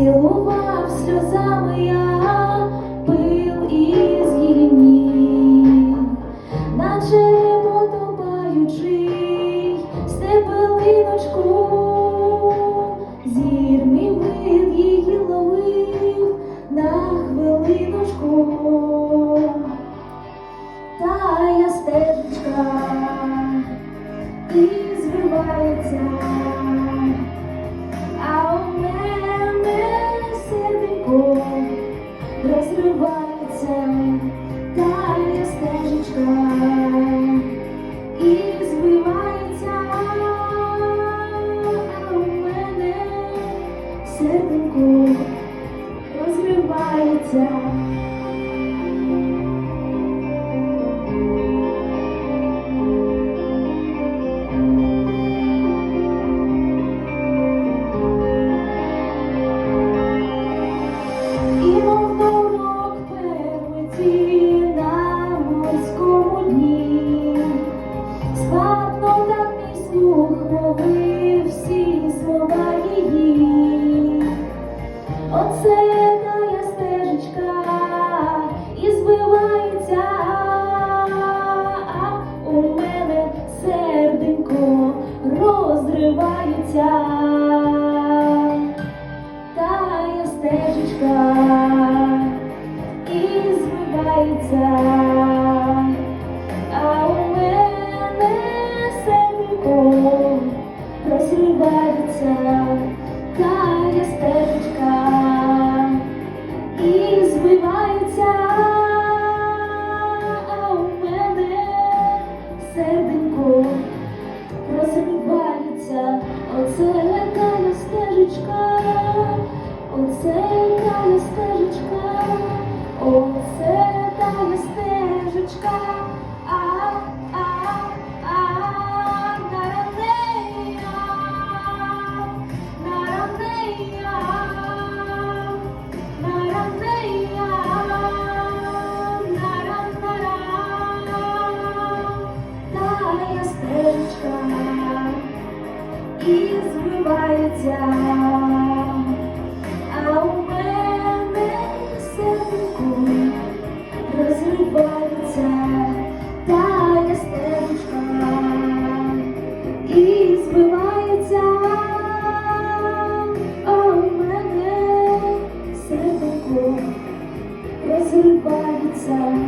цілував сльозами я Стежечка і звивається, а у мене серденько розривається, тая стежечка і звивається, а у мене серденько розривається. Слух всі слова її. Оце тая стежечка і збивається, у мене серденько розривається. Тая стежечка і збивається, розривається, тая стежечка і збивається, а у мене серденько розривається, оце тая стежечка, оце тая стежечка, збивається, а у мене серденько розривається, тая стежка і збивається, а у мене серденько розривається.